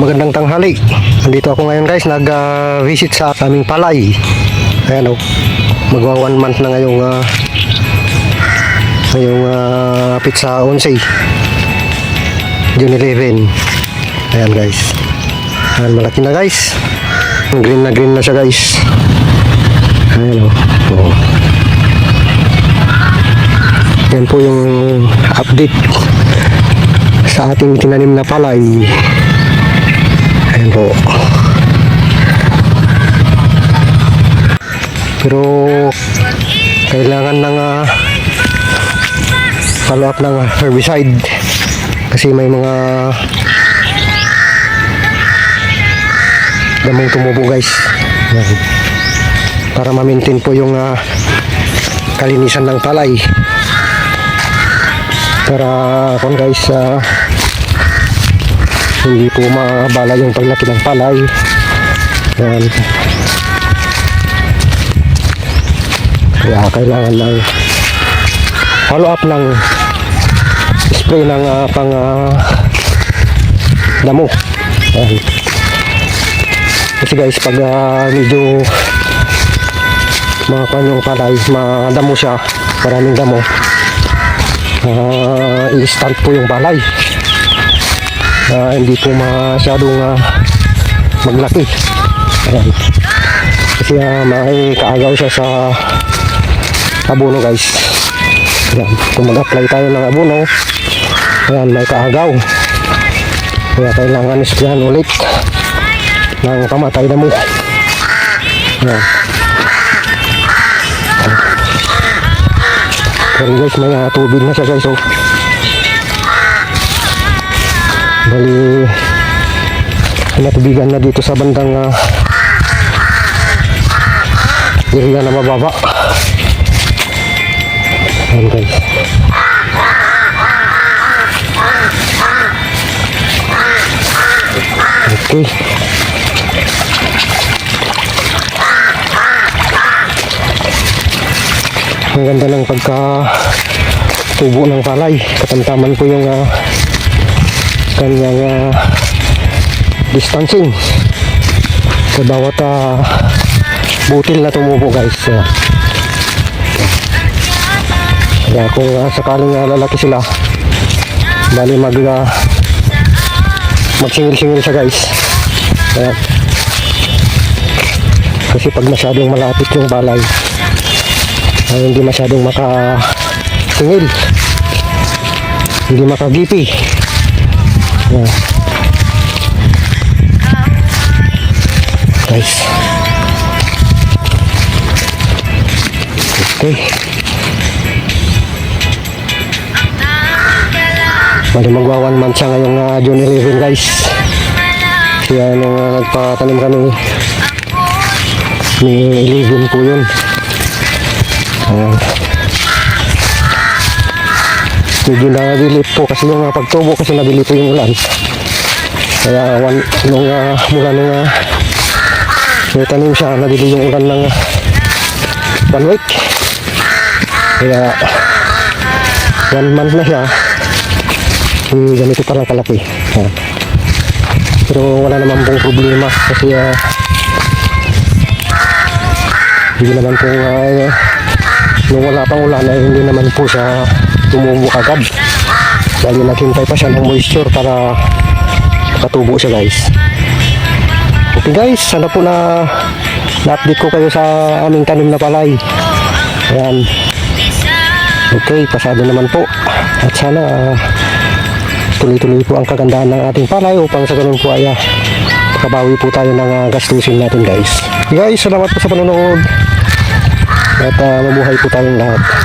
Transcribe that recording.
Magandang tanghali. Nandito ako ngayon guys, nag-visit sa aming palay. Ayan o. Magwa one month na ngayong uh, ngayong uh, pizza 11. June 11. Ayan guys. Ayan, malaki na guys. Green na green na siya guys. Ayan o. Oh. Po yung update sa ating tinanim na palay. Po. Pero kailangan ng uh, follow up ng herbicide kasi may mga damong tumubo guys. Para ma-maintain po yung uh, kalinisan ng palay. Para kung guys ah, hindi po mabala yung paglaki ng palay. Yan. Kaya kailangan ng follow up ng spray ng ah, pang ah, damo. Yan. Kasi guys, pag ah, medyo mga kanyang palay, madamo siya, maraming damo, ah i-stunt po yung palay Ah, hindi po masyadong ah, maglaki Ayan. kasi uh, may kaagaw siya sa abono guys Ayan. kung mag-apply tayo ng abono ayan, may kaagaw kaya kailangan isprayan ulit ng pamatay na mo ayan. Pero guys, may ah, tubig na siya guys. Oh. Bali, natubigan na dito sa bandang ah, area na mababa. Ayan. Okay. Ang ganda ng pagka tubo ng palay. Katamtaman po yung ah, kanyang ah, distancing sa bawat ah, butil na tumubo guys. Ah. Kaya kung ah, sakaling ah, lalaki sila, bali mag uh, magsingil-singil siya guys. Kaya, kasi pag masyadong malapit yung balay, ay hindi masyadong makasingil hindi makagipi Guys okay bali magwa one month siya ngayong uh, June 11 guys. Kaya nung uh, nagpatanim kami ni. 11 po yun Ayan. Medyo nabilip po kasi yung uh, pagtubo kasi nabilip po yung ulan. Kaya one, nung uh, mula nung uh, may tanim siya, nabili yung ulan ng uh, one week. Kaya one month na siya. Eh, ganito pa lang kalaki. Ayan. Pero wala naman pong problema kasi uh, hindi naman po uh, nung wala pang ulan ay hindi naman po siya tumubo agad dahil naghintay pa siya ng moisture para makatubo siya guys. Okay guys sana po na na-update ko kayo sa aming tanim na palay. Ayan. Okay pasado naman po. At sana ah, tuloy-tuloy po ang kagandahan ng ating palay upang sa ganun po ay ah, makabawi po tayo ng ah, gastusin natin guys. Guys salamat po sa panonood. At uh, mabuhay po tayong lahat